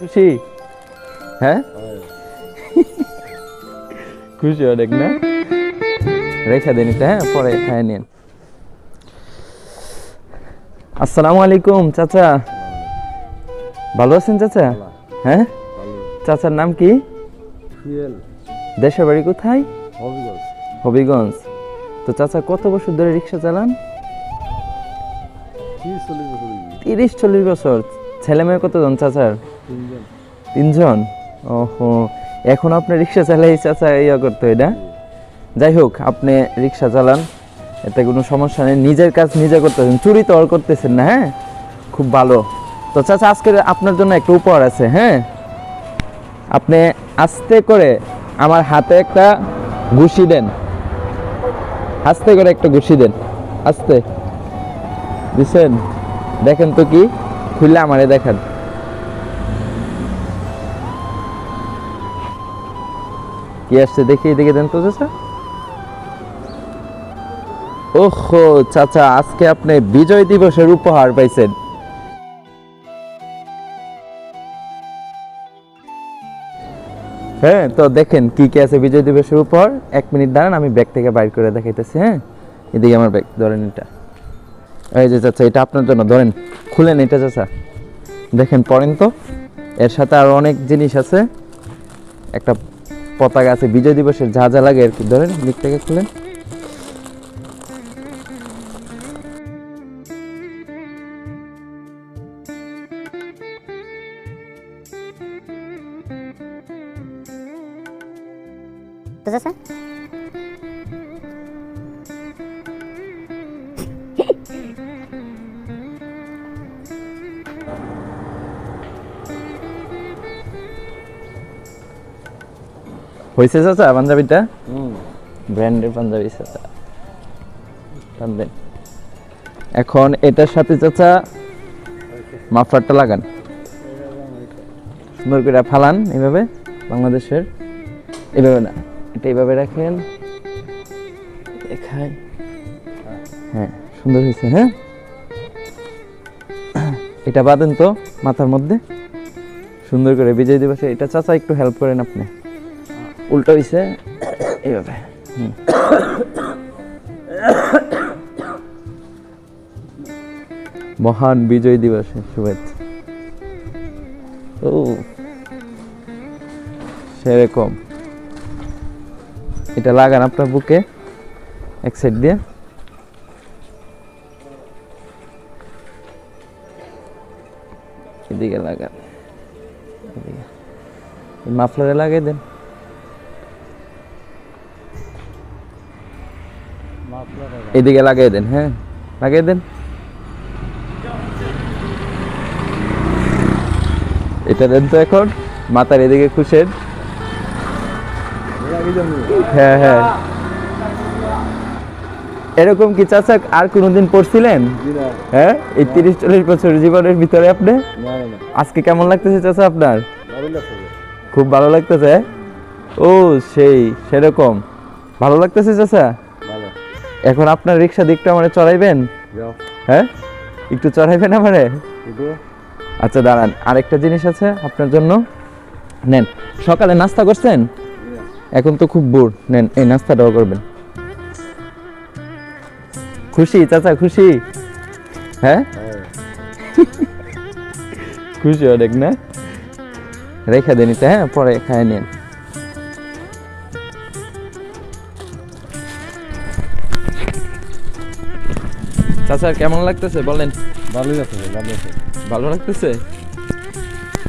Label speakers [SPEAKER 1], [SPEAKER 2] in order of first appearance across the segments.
[SPEAKER 1] খুশি? হ্যাঁ? খুশি অনেক না? রেখে দিন এটা হ্যাঁ পরে খায় নিন। আসসালামু আলাইকুম চাচা। ভালো আছেন চাচা? হ্যাঁ? চাচার নাম কি? দেশের বাড়ি কোথায়?
[SPEAKER 2] হবিগঞ্জ।
[SPEAKER 1] হবিগঞ্জ। তো চাচা কত বছর ধরে রিক্সা চালান?
[SPEAKER 2] হয়ে।
[SPEAKER 1] তিরিশ চল্লিশ বছর। ছেলে মেয়ে কতজন চাচার
[SPEAKER 2] তিনজন।
[SPEAKER 1] তিনজন? ওহো এখন আপনি রিক্সা চালাই চাচা ইয়া করতে হয় না? যাই হোক আপনি রিক্সা চালান এতে কোনো সমস্যা নেই। নিজের কাজ নিজে করতেছেন চুরি তো করতেছেন না হ্যাঁ? খুব ভালো। তো চাচা আজকে আপনার জন্য একটা উপহার আছে হ্যাঁ? আপনি আস্তে করে আমার হাতে একটা ঘুষি দেন। আস্তে করে একটা ঘুষি দেন। আস্তে। দিছেন? দেখেন তো কি? খুললে আমারে দেখান। কি আসছে দেখি এদিকে দেন তো ওহো, চাচা, আজকে আপনি বিজয় দিবসের উপহার পাইছেন। হ্যাঁ তো দেখেন কি কি আছে বিজয় দিবসের উপর এক মিনিট দাঁড়ান, আমি ব্যাগ থেকে বাইর করে দেখাইতেছি হ্যাঁ? এদিকে আমার ব্যাগ, ধরেন এটা। এই যে চাচা, এটা আপনার জন্য। ধরেন খুলেন এটা চাচা। দেখেন, পড়েন তো। এর সাথে আরও অনেক জিনিস আছে। একটা পতাকা আছে, বিজয় দিবসের যা যা লাগে আর কি। ধরেন দিক থেকে খুলেন।
[SPEAKER 3] তো চাচা
[SPEAKER 1] হয়েছে চাচা পাঞ্জাবিটা? ব্র্যান্ডের পাঞ্জাবি চাচা। টানবেন এখন এটার সাথে চাচা মাফলারটা লাগান। সুন্দর করে ফালান এইভাবে বাংলাদেশের। এইভাবে না এটা এইভাবে রাখেন। দেখাই হ্যাঁ সুন্দর হয়েছে হ্যাঁ? এটা বাঁধেন তো মাথার মধ্যে। সুন্দর করে বিজয় দিবসে এটা চাচা একটু হেল্প করেন আপনি। উল্টো হয়েছে এইভাবে। হুম। মহান বিজয় দিবসের শুভেচ্ছা। ও। সেরকম। এটা লাগান আপনার বুকে এক সাইড দিয়ে। এদিকে লাগান। এদিকে। মাফলারে লাগিয়ে দেন। এদিকে লাগিয়ে দেন হ্যাঁ? লাগিয়ে দেন। এটা দেন তো এখন এদিকে খুশেন। হ্যাঁ হ্যাঁ। এরকম কি চাচা আর কোনোদিন পড়ছিলেন? হ্যাঁ? এই তিরিশ চল্লিশ বছর জীবনের ভিতরে আপনি? আজকে কেমন লাগতেছে চাচা আপনার? খুব ভালো লাগতেছে ও, সেই, সেরকম। ভালো লাগতেছে চাচা? এখন আপনার রিক্সা দিকটা মানে চড়াইবেন? হ্যাঁ? একটু চড়াইবেন আমারে? আচ্ছা দাঁড়ান আরেকটা জিনিস আছে আপনার জন্য। নেন সকালে নাস্তা করছেন? এখন তো খুব বোর। নেন এই নাস্তাটাও করবেন। খুশি চাচা খুশি? হ্যাঁ? খুশি অনেক না? রেখে দেন এটা, হ্যাঁ পরে খায় নিন। চাচা কেমন লাগতেছে? বলেন।
[SPEAKER 2] ভালোই আছে ভালো আছে।
[SPEAKER 1] ভালো লাগতেছে?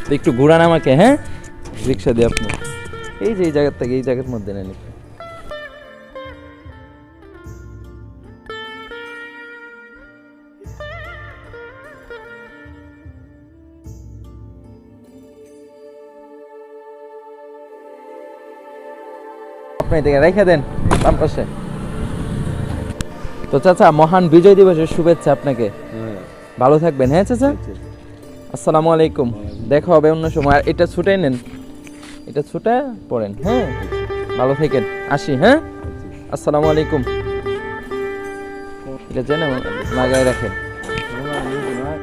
[SPEAKER 1] তো একটু ঘুরান আমাকে হ্যাঁ? রিক্সা দিয়ে আপনি। এই যে এই জায়গার থেকে এই জায়গার মধ্যে নেন একটু। আপনি এদিকে রেখে দেন বাম পাশে। তো চাচা মহান বিজয় দিবসের শুভেচ্ছা আপনাকে।
[SPEAKER 2] হ্যাঁ।
[SPEAKER 1] ভালো থাকবেন হ্যাঁ চাচা। আসসালামু আলাইকুম। দেখা হবে অন্য সময়। আর এটা ছুটে নেন। এটা ছুটে পড়েন হ্যাঁ? ভালো থাকেন। আসি হ্যাঁ? আসসালামু আলাইকুম। এটা জেনে লাগাই রাখেন।